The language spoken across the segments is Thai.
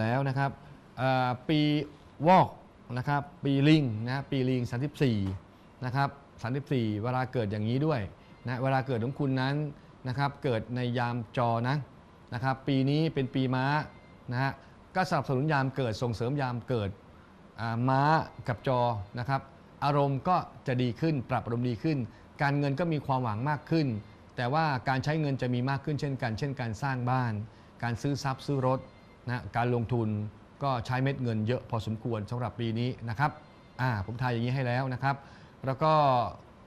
แล้วนะครับปีวอกนะครับปีลิงนะปีลิง34นะครับ34 เวลาเกิดอย่างนี้ด้วยนะเวลาเกิดของคุณนั้นนะครับเกิดในยามจอนะนะครับปีนี้เป็นปีม้านะฮะก็สนับสนุนยามเกิดส่งเสริมยามเกิดม้ากับจอนะครับอารมณ์ก็จะดีขึ้นปรับอารมณ์ดีขึ้น การเงินก็มีความหวังมากขึ้น แต่ว่าการใช้เงินจะมีมากขึ้นเช่นกัน เช่นการสร้างบ้าน การซื้อทรัพย์ซื้อรถ นะการลงทุนก็ใช้เม็ดเงินเยอะพอสมควรสำหรับปีนี้นะครับอ่าผมทายอย่างนี้ให้แล้วนะครับ แล้วก็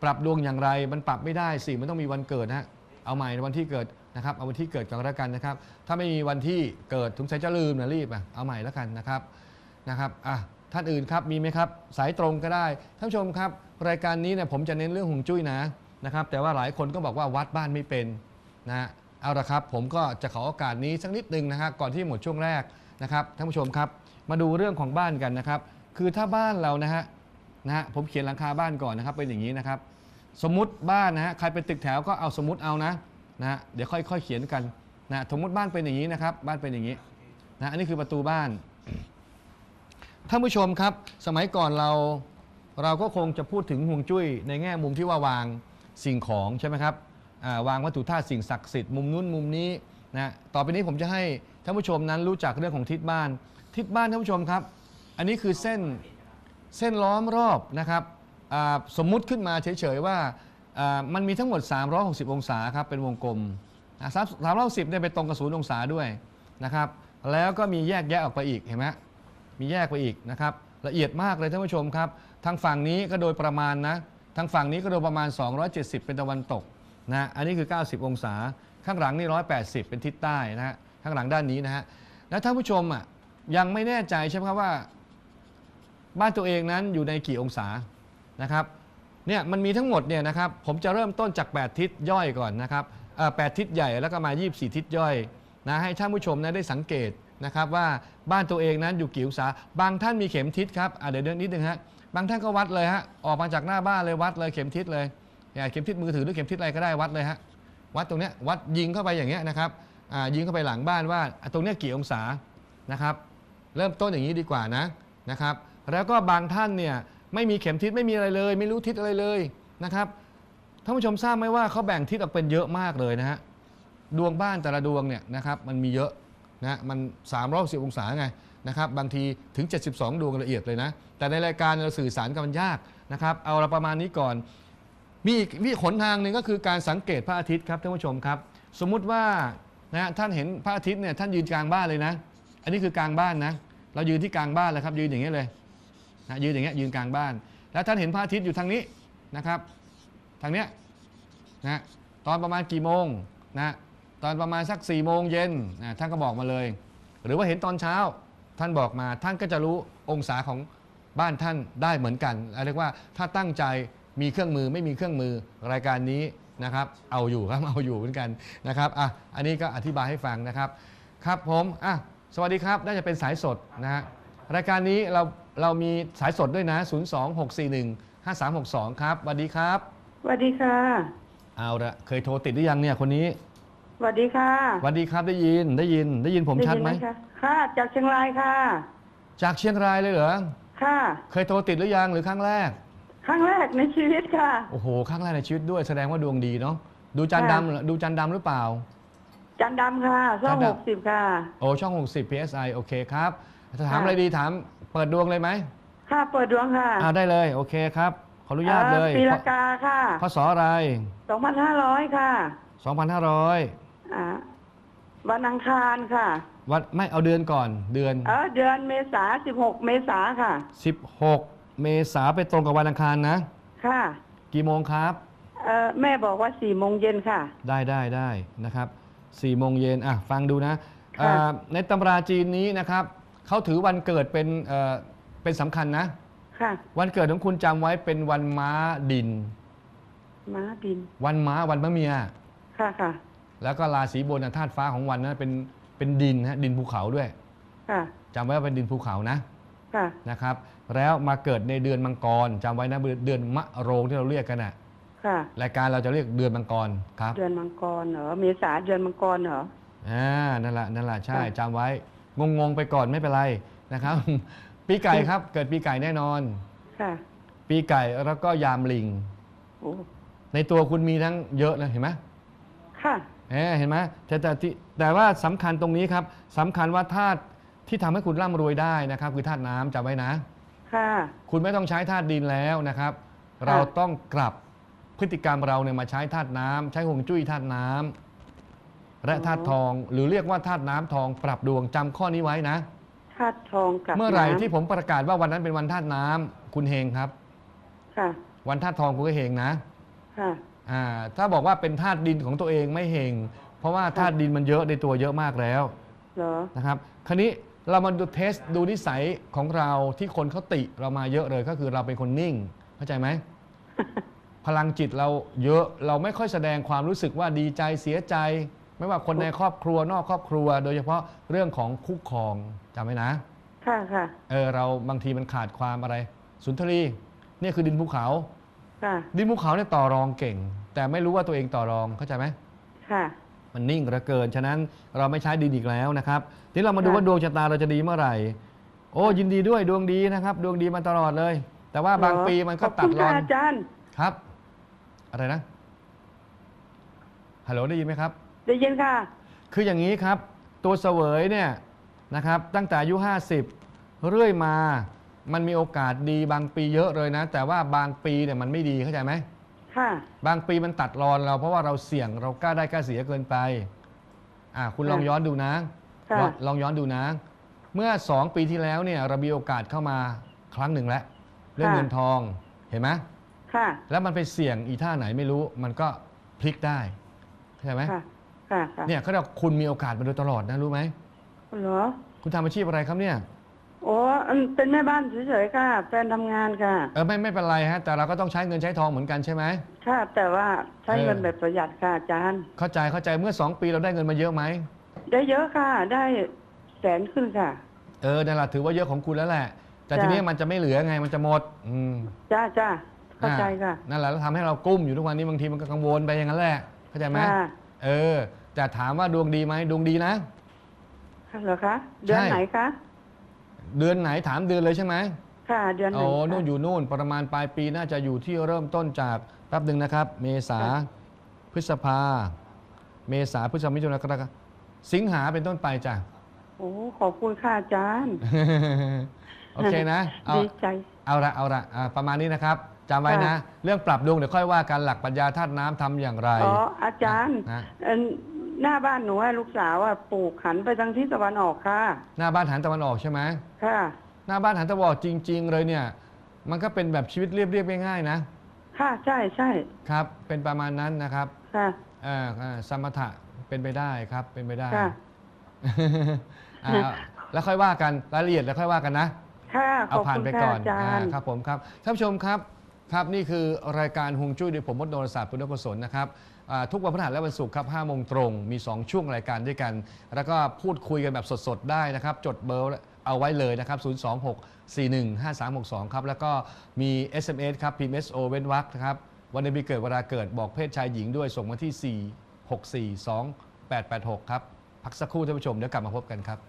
ปรับดวงอย่างไรมันปรับไม่ได้สิมันต้องมีวันเกิดนะเอาใหม่ในวันที่เกิดนะครับเอาวันที่เกิดก่อนแล้วกันนะครับ ถ้าไม่มีวันที่เกิดสงสัยจะลืมนะรีบอะเอาใหม่แล้วกันนะครับนะครับอะท่านอื่นครับมีไหมครับ สายตรงก็ได้ท่านผู้ชมครับ รายการนี้เนี่ยผมจะเน้นเรื่องหงจุ้ยนะนะครับ แต่ว่าหลายคนก็บอกว่าวัดบ้านไม่เป็นนะ เอาละครับ ผมก็จะขอโอกาสนี้สักนิดหนึ่งนะฮะก่อนที่หมดช่วงแรกนะครับท่านผู้ชมครับ มาดูเรื่องของบ้านกันนะครับ คือถ้าบ้านเรานะฮะนะฮะผมเขียนหลังคาบ้านก่อนนะครับ เป็นอย่างนี้นะครับ สมมติบ้านนะฮะใครเป็นตึกแถวก็เอาสมมติเอานะนะฮะเดี๋ยวค่อยๆเขียนกันนะสมมติบ้านเป็นอย่างนี้นะครับ บ้านเป็นอย่างนี้นะอันนี้คือประตูบ้านท่านผู้ชมครับ สมัยก่อนเราเราก็คงจะพูดถึงห่วงจุ้ยในแง่มุมที่ว่าวางสิ่งของใช่ไหมครับ วางวัตถุธาตุสิ่งศักดิ์สิทธิ์มุมนู้นมุมนี้นะต่อไปนี้ผมจะให้ท่านผู้ชมนั้นรู้จักเรื่องของทิศบ้าน ทิศบ้านท่านผู้ชมครับ อันนี้คือเส้นเส้นล้อมรอบนะครับสมมุติขึ้นมาเฉยๆว่าอ่ามันมีทั้งหมด 360 องศาครับเป็นวงกลมสามร้อยสิบเนี่ยไปตรงกับศูนย์องศาด้วยนะครับ แล้วก็มีแยกแยะออกไปอีกเห็นไหมมีแยกไปอีกนะครับ ละเอียดมากเลยท่านผู้ชมครับ ทางฝั่งนี้ก็โดยประมาณนะ ทางฝั่งนี้ก็โดยประมาณ 270 เป็นตะวันตก นะอันนี้คือ 90 องศา ข้างหลังนี่ 180 เป็นทิศใต้นะฮะข้างหลังด้านนี้นะฮะแล้วท่านผู้ชมอะยังไม่แน่ใจใช่ไหมครับว่า บ้านตัวเองนั้นอยู่ในกี่องศานะครับเนี่ยมันมีทั้งหมดเนี่ยนะครับผมจะเริ่มต้นจาก 8 ทิศย่อยก่อนนะครับเอ่อ8ทิศใหญ่แล้วก็มา 24 ทิศย่อยนะให้ท่านผู้ชมนะได้สังเกตนะครับว่าบ้านตัวเองนั้นอยู่กี่องศา บางท่านมีเข็มทิศครับเดี๋ยวเดินนิดนึงฮะบางท่านก็วัดเลยฮะออกมาจากหน้าบ้านเลยวัดเลยเข็มทิศเลย เข็มทิศมือถือหรือเข็มทิศอะไรก็ได้วัดเลยฮะวัดตรงเนี้ยวัดยิงเข้าไปอย่างเงี้ยนะครับยิงเข้าไปหลังบ้านว่าตรงเนี้ยกี่องศานะครับ เริ่มต้นอย่างนี้ดีกว่านะนะครับ แล้วก็บางท่านเนี่ยไม่มีเข็มทิศไม่มีอะไรเลย ไม่รู้ทิศอะไรเลยนะครับท่านผู้ชมทราบไหมว่าเขาแบ่งทิศออกเป็นเยอะมากเลยนะฮะดวงบ้านแต่ละดวงเนี่ยนะครับมันมีเยอะนะมัน3 6 0องศาไงนะครับบางทีถึง 72 ดวงละเอียดเลยนะแต่ในรายการเราสื่อสารกันมันยากนะครับเอาละประมาณนี้ก่อน มีอีกมีขนทางหนึ่งก็คือการสังเกตพระอาทิตย์ครับท่านผู้ชมครับ สมมุติว่านะฮะท่านเห็นพระอาทิตย์เนี่ยท่านยืนกลางบ้านเลยนะ อันนี้คือกลางบ้านนะเรายืนที่กลางบ้านเลยครับยืนอย่างนี้เลยนะยืนอย่างเงี้ยยืนกลางบ้าน แล้วท่านเห็นพระอาทิตย์อยู่ทางนี้นะครับ ทางเนี้ยนะตอนประมาณกี่โมงนะตอนประมาณสัก4ี่โมงเย็นนะท่านก็บอกมาเลย หรือว่าเห็นตอนเช้าท่านบอกมาท่านก็จะรู้องศาของบ้านท่านได้เหมือนกันเรียกว่าถ้าตั้งใจ มีเครื่องมือไม่มีเครื่องมือรายการนี้นะครับ เอาอยู่ครับเอาอยู่เหมือนกันนะครับอะอันนี้ก็อธิบายให้ฟังนะครับ ครับผมอะสวัสดีครับน่าจะเป็นสายสดนะฮะรายการนี้เราเรามีสายสดด้วยนะ 02641 5362 ครับสวัสดีครับสวัสดีค่ะเอาละเคยโทรติดหรือยังเนี่ยคนนี้สวัสดีค่ะสวัสดีครับได้ยินได้ยินได้ยินผมชัดไหมยินคะค่ะ จากเชียงรายค่ะ จากเชียงรายเลยเหรอค่ะ เคยโทรติดหรือยังหรือครั้งแรก ครั้งแรกในชีวิตค่ะ โอ้โหครั้งแรกในชีวิตด้วยแสดงว่าดวงดีเนาะดูจันทร์ค่ะดำเหรอดูจันทร์ดำหรือเปล่า จันดำค่ะช่องจันดำ หกสิบค่ะ โอ้ช่อง 60 PSI โอเคครับจะถามค่ะ อะไรดีถามเปิดดวงเลยไหมค่ะเปิดดวงค่ะอ่าได้เลยโอเคครับขออนุญาตเลยอ่าปีละกาค่ะพศอะไร สองพันห้าร้อยค่ะ2,500 อ่าวันอังคารค่ะ วัดไม่เอาเดือนก่อนเดือน เออเดือนเมษาสิบหกเมษาค่ะ 16 เมษาไปตรงกับวันอังคารนะ ค่ะ กี่โมงครับ เออแม่บอกว่าสี่โมงเย็นค่ะ ได้ได้ได้นะครับ4โมงเย็นอะฟังดูนะค่ะอ่าในตำราจีนนี้นะครับเขาถือวันเกิดเป็นเอ่อเป็นสำคัญนะ ค่ะวันเกิดของคุณจำไว้เป็นวันม้าดิน ม้าบินวันม้าวันมะเมีย ค่ะค่ะแล้วก็ราศีบนน่ะธาตุฟ้าของวันนั้นเป็นเป็นดินฮะดินภูเขาด้วยค่ะจำไว้ว่าเป็นดินภูเขานะ ค่ะ นะครับ แล้วมาเกิดในเดือนมังกรจำไว้นะเดือนมะโรงที่เราเรียกกันน่ะค่ะ รายการเราจะเรียกเดือนมังกรครับเดือนมังกรเหรอเมษาเดือนมังกรเหรออ่านั่นแหละนั่นแหละใช่ค่ะจำไว้ งงๆไปก่อนไม่เป็นไรนะครับ ปีไก่ครับเกิดปีไก่แน่นอน ค่ะ ปีไก่แล้วก็ยามลิง โอ้ในตัวคุณมีทั้งเยอะนะเห็นไหมค่ะ เอ๊ะเห็นไหมแต่แต่ที่แต่ว่าสำคัญตรงนี้ครับสำคัญว่าธาตุ ที่ทำให้คุณร่ำรวยได้นะครับ คือธาตุน้ำจำไว้นะ ค่ะ คุณไม่ต้องใช้ธาตุดินแล้วนะครับะเราต้องกลับพฤติกรรมเราเนี่ยมาใช้ธาตุน้ำใช้หวงจุ้ยธาตุน้ำและธาตุทอง หรือเรียกว่าธาตุน้ำทองปรับดวงจำข้อนี้ไว้นะ ธาตุทองกับเมื่อไหร่น้ำที่ผมประกาศว่าวันนั้นเป็นวันธาตุน้ำคุณเฮงครับค่ะ วันธาตุทองคุณก็เฮงนะค่ะ อ่าถ้าบอกว่าเป็นธาตุดินของตัวเองไม่เฮงเพราะว่าธาตุดินมันเยอะในตัวเยอะมากแล้วเหรอ นะครับ คราวนี้ เรามาดูเทสดูนิสัยของเราที่คนเขาติเรามาเยอะเลยก็คือเราเป็นคนนิ่ง เข้าใจไหม พลังจิตเราเยอะเราไม่ค่อยแสดงความรู้สึกว่าดีใจเสียใจ ไม่ว่าคนในครอบครัวนอกครอบครัว โดยเฉพาะเรื่องของคู่ครองจำไว้นะ ค่ะค่ะ เออเราบางทีมันขาดความอะไร สุนทรีเนี่ยคือดินภูเขา ค่ะ ดินภูเขาเนี่ยต่อรองเก่ง แต่ไม่รู้ว่าตัวเองต่อรองเข้าใจไหมค่ะ มันนิ่งเหลือเกิน ฉะนั้นเราไม่ใช้ดินอีกแล้วนะครับทีนี้เรามาดูค่ะว่าดวงชะตาเราจะดีเมื่อไหร่ โอ้ยินดีด้วยดวงดีนะครับ ดวงดีมาตลอดเลย แต่ว่าบางเหรอปีมันก็ขอบตัดคุณรอค่ะนอาจารย์ครับ อะไรนะฮัลโหลได้ยินไหมครับ ได้ยินค่ะ คืออย่างนี้ครับ ตัวเสวยเนี่ยนะครับ ตั้งแต่อายุ 50 เรื่อยมา มันมีโอกาสดีบางปีเยอะเลยนะ แต่ว่าบางปีเนี่ยมันไม่ดีเข้าใจไหม ค่ะ บางปีมันตัดรอนเราเพราะว่าเราเสี่ยงเรากล้าได้กล้าเสียเกินไป อ่าคุณลองค่ะย้อนดูนะค่ะ ลองลองย้อนดูนะ เมื่อ 2 ปีที่แล้วเนี่ยเรามีโอกาสเข้ามาครั้งหนึ่งแล้วเรื่องเงินทองเห็นไหมค่ะ แล้วมันไปเสี่ยงอีท่าไหนไม่รู้มันก็พลิกได้เข้าใจไหมค่ะ ค่ะค่ะเนี่ยเขาเรียกว่าคุณมีโอกาสมาโดยตลอดนะรู้ไหมเหรอ คุณทำอาชีพอะไรครับเนี่ย โอ้อันเป็นแม่บ้านเฉยๆค่ะ แฟนทำงานค่ะ เออไม่ไม่เป็นไรฮะแต่เราก็ต้องใช้เงินใช้ทองเหมือนกันใช่ไหม ค่ะ แต่ว่าใช้เออเงินแบบประหยัดค่ะอาจารย์ เข้าใจเข้าใจเมื่อ 2 ปีเราได้เงินมาเยอะไหมได้เยอะค่ะ ได้แสนขึ้นค่ะ เออนั่นแหละถือว่าเยอะของคุณแล้วแหละ แต่จ้ะ ทีนี้มันจะไม่เหลือไงมันจะหมดอืมจ้าจ้าเข้าใจค่ะนั่นแหละแล้วทำให้เรากุ้มอยู่ทุกวันนี้บางทีมันก็กังวลไปอย่างนั้นแหละเข้าใจไหมค่ะ เออแต่ถามว่าดวงดีไหมดวงดีนะ เหรอคะ เดือนใช่ ไหนคะ เดือนไหนถามเดือนเลยใช่ไหมค่ะเดือนไหนโอ้คะนู่นอยู่นู่น ประมาณปลายปีน่าจะอยู่ที่เริ่มต้นจากแป๊บหนึ่งนะครับ เมษาค่ะพฤษภา เมษาพฤษภามิถุนายนกรกฎาคมสิงหาเป็นต้นไปจ้ะ โอ้ขอบคุณค่ะอาจารย์โอเคนะเอาดีใจ เอาละเอาละอ่าประมาณนี้นะครับจำไว้นะค่ะเรื่องปรับดวงเดี๋ยวค่อยว่ากันหลักปัญญาธาตุน้ำทำอย่างไรอ๋ออาจารย์นะ เอิ่น หน้าบ้านหนูให้ลูกสาวอะปลูกหันไปทางทิศตะวันออกค่ะ หน้าบ้านหันตะวันออกใช่ไหมค่ะ หน้าบ้านหันตะวันออกจริง ๆ เลยเนี่ย มันก็เป็นแบบชีวิตเรียบๆง่ายๆนะค่ะใช่ใช่ครับ เป็นประมาณนั้นนะครับค่ะเอ่อเอ่อสมถะเป็นไปได้ครับเป็นไปได้ ค่ะ อ่าแล้วค่อยว่ากันรายละเอียดแล้วค่อยว่ากันนะ ค่ะขเอาอบผ่านคุณไปค่ะก่อนอาจารย์ อ่าครับผมครับท่านผู้ชมครับ ครับนี่คือรายการฮวงจุ้ยโดยผมมดโนรศาสตร์ปุณณกุศลนะครับอ่าทุกวันพฤหัสและวันศุกร์ครับ5โมงตรงมี 2 ช่วงรายการด้วยกัน แล้วก็พูดคุยกันแบบสดๆ ได้นะครับ จดเบอร์เอาไว้เลยนะครับ 026 41 5362 ครับ แล้วก็มี SMS ครับพิมพ์ SO เว้นวรรคนะครับ วันเดือนปีเกิดเวลาเกิดบอกเพศชายหญิงด้วยส่งมาที่ 4 6 4 2 8 8 6 ครับ พักสักครู่ท่านผู้ชมเดี๋ยวกลับมาพบกันครับ